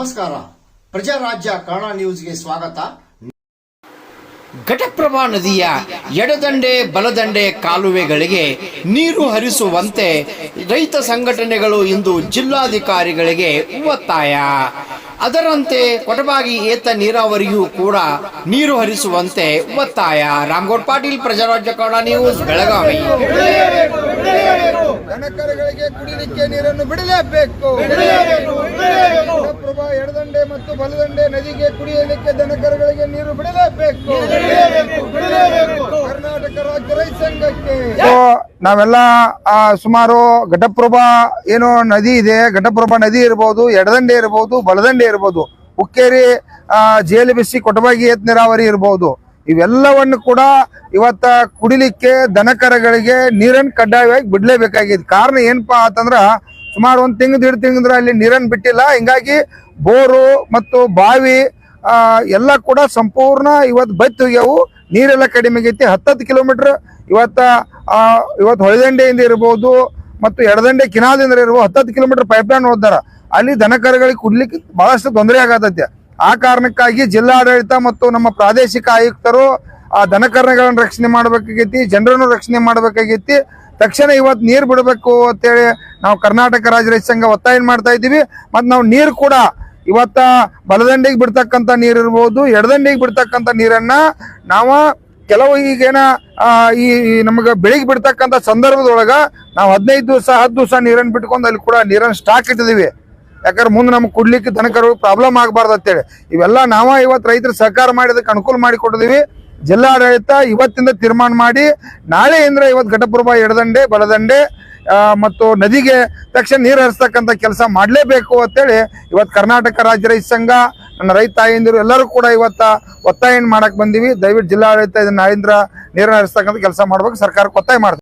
ನಮಸ್ಕಾರ. ಪ್ರಜಾರಾಜ್ಯ ಕನ್ನಡ ನ್ಯೂಸ್ಗೆ ಸ್ವಾಗತ. ಘಟಪ್ರಭಾ ನದಿಯ ಎಡದಂಡೆ ಬಲದಂಡೆ ಕಾಲುವೆಗಳಿಗೆ ನೀರು ಹರಿಸುವಂತೆ ರೈತ ಸಂಘಟನೆಗಳು ಇಂದು ಜಿಲ್ಲಾಧಿಕಾರಿಗಳಿಗೆ ಒತ್ತಾಯ. ಅದರಂತೆ ಕೊಟಬಾಗಿ ಏತ ನೀರಾವರಿಯೂ ಕೂಡ ನೀರು ಹರಿಸುವಂತೆ ಒತ್ತಾಯ. ರಾಮಗೌಡ್ ಪಾಟೀಲ್ ಪ್ರಜಾರಾಜ್ಯ ಕನ್ನಡ ನ್ಯೂಸ್ ಬೆಳಗಾವಿ. ದನಕರುಗಳಿಗೆ ಕುಡಿಲಿಕ್ಕೆ ನೀರನ್ನು ಬಿಡಲೇಬೇಕು. ಮತ್ತು ಬಲದಂಡೆ ನದಿಗೆ ಕುಡಿಯಲಿಕ್ಕೆ ದನಕರುಗಳಿಗೆ ನೀರು ಬಿಡಲೇಬೇಕು. ಕರ್ನಾಟಕ ರಾಜ್ಯ ರೈತ ಸಂಘಕ್ಕೆ. ನಾವೆಲ್ಲ ಆ, ಸುಮಾರು ಘಟಪ್ರಭಾ ಏನೋ ನದಿ ಇದೆ. ಘಟಪ್ರಭಾ ನದಿ ಇರಬಹುದು ಎಡದಂಡೆ ಇರಬಹುದು ಬಲದಂಡೆ ಇರಬಹುದು ಉಕ್ಕೇರಿ ಜೇಲು ಬಿಸಿ ಕೊಟಬಾಗಿ ಏತ್ ನೀರಾವರಿ ಇರಬಹುದು ಇವೆಲ್ಲವನ್ನು ಕೂಡ ಇವತ್ತ ಕುಡಿಲಿಕ್ಕೆ ದನಕರಗಳಿಗೆ ನೀರನ್ನು ಕಡ್ಡಾಯವಾಗಿ ಬಿಡಲೇಬೇಕಾಗಿದೆ. ಕಾರಣ ಏನಪ್ಪಾ ಅಂತಂದ್ರ ಸುಮಾರು ಒಂದು ತಿಂಗ್ ಎರಡು ತಿಂಗಿದ್ರೆ ಅಲ್ಲಿ ನೀರನ್ನು ಬಿಟ್ಟಿಲ್ಲ. ಹಿಂಗಾಗಿ ಬೋರು ಮತ್ತು ಬಾವಿ ಎಲ್ಲ ಕೂಡ ಸಂಪೂರ್ಣ ಇವತ್ತು ಬತ್ತಿ ಹೋಗ್ಯಾವು. ನೀರೆಲ್ಲ ಕಡಿಮೆ ಆಗೈತಿ. ಹತ್ತತ್ತು ಕಿಲೋಮೀಟರ್ ಇವತ್ತ ಇವತ್ತು ಹೊಳೆದಂಡೆಯಿಂದ ಇರ್ಬೋದು ಮತ್ತು ಎಡದಂಡೆ ಕಿನಾದಿಂದ ಇರ್ಬೋದು ಹತ್ತತ್ತು ಕಿಲೋಮೀಟರ್ ಪೈಪ್ ಲೈನ್ ಹೋದಾರ ಅಲ್ಲಿ ದನಕರುಗಳಿಗೆ ಕುಡ್ಲಿಕ್ಕೆ ಬಹಳಷ್ಟು ತೊಂದರೆ ಆಗತೈತೆ ಆ ಕಾರಣಕ್ಕಾಗಿ ಜಿಲ್ಲಾಡಳಿತ ಮತ್ತು ನಮ್ಮ ಪ್ರಾದೇಶಿಕ ಆಯುಕ್ತರು ಆ ದನಕರುಗಳನ್ನು ರಕ್ಷಣೆ ಮಾಡಬೇಕಾಗೈತಿ, ಜನರನ್ನು ರಕ್ಷಣೆ ಮಾಡಬೇಕಾಗೈತಿ. ತಕ್ಷಣ ಇವತ್ತು ನೀರು ಬಿಡಬೇಕು ಅಂತೇಳಿ ನಾವು ಕರ್ನಾಟಕ ರಾಜ್ಯ ರೈತ ಸಂಘ ಒತ್ತಾಯ ಮಾಡ್ತಾ ಇದ್ದೀವಿ. ಮತ್ತು ನಾವು ನೀರು ಕೂಡ ಇವತ್ತ ಬಲದಂಡೆಗೆ ಬಿಡ್ತಕ್ಕಂಥ ನೀರು ಇರ್ಬೋದು, ಎಡದಂಡೆಗೆ ಬಿಡ್ತಕ್ಕಂಥ ನೀರನ್ನ ನಾವು ಕೆಲವು ಈಗೇನ ಈ ನಮಗೆ ಬೆಳಿಗ್ಗೆ ಬಿಡ್ತಕ್ಕಂಥ ಸಂದರ್ಭದೊಳಗೆ ನಾವು ಹದಿನೈದು ದಿವಸ, ಹತ್ತು ದಿವಸ ನೀರನ್ನು ಬಿಟ್ಕೊಂಡು ಅಲ್ಲಿ ಕೂಡ ನೀರನ್ನು ಸ್ಟಾಕ್ ಇಟ್ಟಿದೀವಿ. ಯಾಕಂದ್ರೆ ಮುಂದೆ ನಮ್ಗೆ ಕುಡ್ಲಿಕ್ಕೆ ದನಕರು ಪ್ರಾಬ್ಲಮ್ ಆಗಬಾರ್ದು ಅಂತೇಳಿ. ಇವೆಲ್ಲ ನಾವ ಇವತ್ತು ರೈತರು ಸಹಕಾರ ಮಾಡಿದಕ್ಕೆ ಅನುಕೂಲ ಮಾಡಿ ಕೊಟ್ಟಿದೀವಿ ಜಿಲ್ಲಾಡಳಿತ ಇವತ್ತಿಂದ ತೀರ್ಮಾನ ಮಾಡಿ ನಾಳೆಯಿಂದ ಇವತ್ತು ಘಟಪ್ರಭಾ ಎಡದಂಡೆ, ಬಲದಂಡೆ ಮತ್ತು ನದಿಗೆ ತಕ್ಷಣ ನೀರು ಹರಿಸ್ತಕ್ಕಂಥ ಕೆಲಸ ಮಾಡಲೇಬೇಕು ಅಂತೇಳಿ ಇವತ್ತು ಕರ್ನಾಟಕ ರಾಜ್ಯ ರೈತ ಸಂಘ, ನನ್ನ ರೈತ ತಾಯಂದಿರು ಎಲ್ಲರೂ ಕೂಡ ಇವತ್ತ ಒತ್ತಾಯ ಮಾಡಕ್ಕೆ ಬಂದಿವಿ. ದಯವಿಟ್ಟು ಜಿಲ್ಲಾಡಳಿತ ನಾಳಿಂದ ನೀರನ್ನು ಹರಿಸ್ತಕ್ಕಂಥ ಕೆಲಸ ಮಾಡಬೇಕು. ಸರ್ಕಾರಕ್ಕೆ ಒತ್ತಾಯ ಮಾಡ್ತೀವಿ